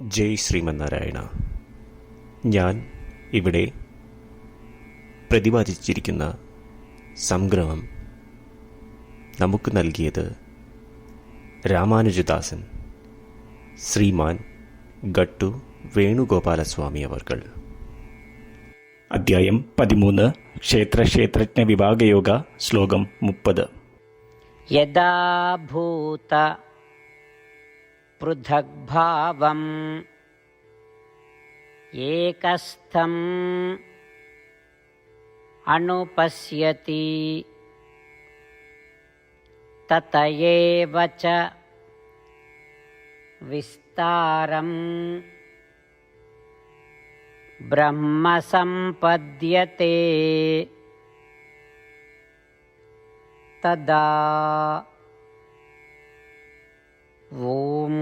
ജയ് ശ്രീമന്നാരായണ. ഞാൻ ഇവിടെ പ്രതിപാദിച്ചിരിക്കുന്ന സംഗ്രഹം നമുക്ക് നൽകിയത് രാമാനുജദാസൻ ശ്രീമാൻ ഗട്ടു വേണുഗോപാലസ്വാമി അവർകൾ. അധ്യായം പതിമൂന്ന് ക്ഷേത്ര ക്ഷേത്രജ്ഞ വിഭാഗയോഗ ശ്ലോകം മുപ്പത്. യഥാഭൂത पृथग्भावम्। एकस्थम् अनुपश्यति। तत एव च विस्तारम्। ब्रह्म सम्पद्यते तदा ॐ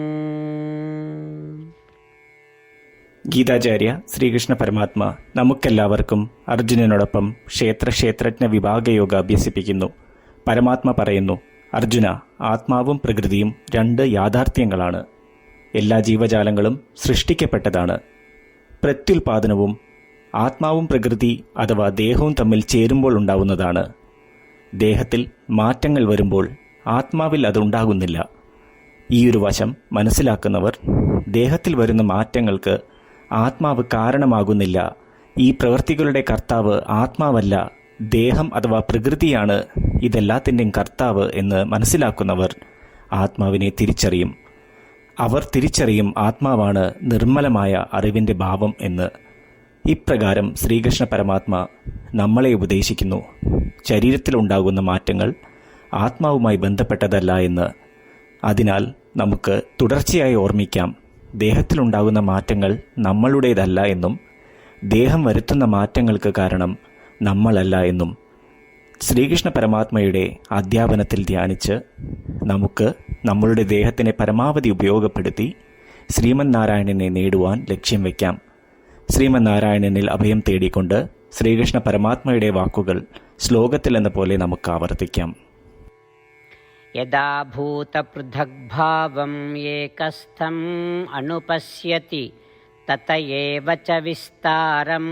ഗീതാചാര്യ ശ്രീകൃഷ്ണ പരമാത്മ നമുക്കെല്ലാവർക്കും അർജുനനോടൊപ്പം ക്ഷേത്ര ക്ഷേത്രജ്ഞ വിഭാഗയോഗ അഭ്യസിപ്പിക്കുന്നു. പരമാത്മ പറയുന്നു അർജുന ആത്മാവും പ്രകൃതിയും രണ്ട് യാഥാർത്ഥ്യങ്ങളാണ്. എല്ലാ ജീവജാലങ്ങളും സൃഷ്ടിക്കപ്പെട്ടതാണ്. പ്രത്യുൽപാദനവും ആത്മാവും പ്രകൃതി അഥവാ ദേഹവും തമ്മിൽ ചേരുമ്പോൾ ഉണ്ടാവുന്നതാണ്. ദേഹത്തിൽ മാറ്റങ്ങൾ വരുമ്പോൾ ആത്മാവിൽ അതുണ്ടാകുന്നില്ല ഈ ഒരു വശം മനസ്സിലാക്കുന്നവർ ദേഹത്തിൽ വരുന്ന മാറ്റങ്ങൾക്ക് ആത്മാവ് കാരണമാകുന്നില്ല. ഈ പ്രവൃത്തികളുടെ കർത്താവ് ആത്മാവല്ല ദേഹം അഥവാ പ്രകൃതിയാണ് ഇതെല്ലാത്തിന്റെയും കർത്താവ് എന്ന് മനസ്സിലാക്കുന്നവർ ആത്മാവിനെ തിരിച്ചറിയും. അവർ തിരിച്ചറിയും ആത്മാവാണ് നിർമ്മലമായ അറിവിന്റെ ഭാവം എന്ന്. ഇപ്രകാരം ശ്രീകൃഷ്ണ പരമാത്മ നമ്മളെ ഉപദേശിക്കുന്നു. ശരീരത്തിലുണ്ടാകുന്ന മാറ്റങ്ങൾ ആത്മാവുമായി ബന്ധപ്പെട്ടതല്ല എന്ന്. അതിനാൽ നമുക്ക് തുടർച്ചയായി ഓർമ്മിക്കാം. ദേഹത്തിലുണ്ടാകുന്ന മാറ്റങ്ങൾ നമ്മളുടേതല്ല എന്നും ദേഹം വരുത്തുന്ന മാറ്റങ്ങൾക്ക് കാരണം നമ്മളല്ല എന്നും ശ്രീകൃഷ്ണ പരമാത്മയുടെ അധ്യാപനത്തിൽ ധ്യാനിച്ച് നമുക്ക് നമ്മളുടെ ദേഹത്തിനെ പരമാവധി ഉപയോഗപ്പെടുത്തി ശ്രീമന്നാരായണനെ നേടുവാൻ ലക്ഷ്യം വയ്ക്കാം ശ്രീമന്നാരായണനിൽ അഭയം തേടിക്കൊണ്ട് ശ്രീകൃഷ്ണ പരമാത്മയുടെ വാക്കുകൾ ശ്ലോകത്തിലെന്ന പോലെ നമുക്ക് ആവർത്തിക്കാം. यदा भूतपृथग्भावम् एकस्थम् अनुपश्यति तत एव च विस्तारम्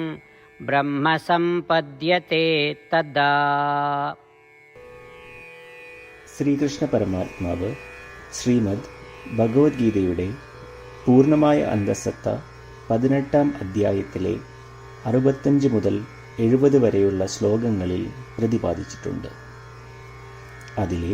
ब्रह्म सम्पद्यते तदा ശ്രീകൃഷ്ണ പരമാത്മാവ് ശ്രീമദ് ഭഗവത്ഗീതയുടെ പൂർണ്ണമായ അന്തസത്ത പതിനെട്ടാം അധ്യായത്തിലെ അറുപത്തഞ്ച് മുതൽ എഴുപത് വരെയുള്ള ശ്ലോകങ്ങളിൽ പ്രതിപാദിച്ചിട്ടുണ്ട് അതിലെ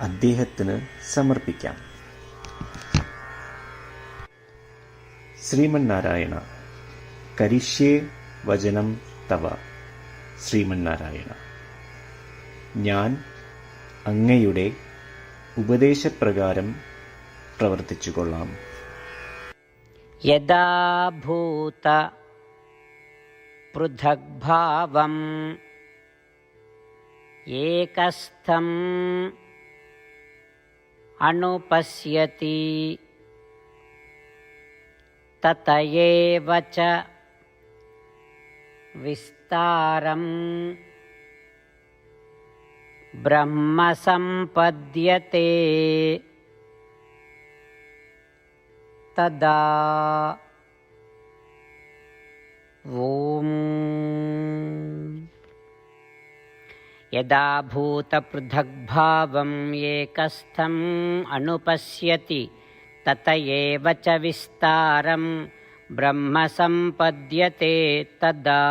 അദ്ദേഹത്തിന് സമർപ്പിക്കാം. ശ്രീമന്നാരായണ കരിഷ്യേ വചനം തവ. ശ്രീമന്നാരായണ ഞാൻ അങ്ങയുടെ ഉപദേശപ്രകാരം പ്രവർത്തിച്ചുകൊള്ളാം. യഥാഭൂത പൃഥക്ഭാവം ഏകസ്ഥം अनुपश्यति। तत एव च विस्तारम् ब्रह्म सम्पद्यते तदा ॐ यदा भूतपृथग्भावम् एकस्थम् अनुपश्यति तत एव च विस्तारं ब्रह्म सम्पद्यते तदा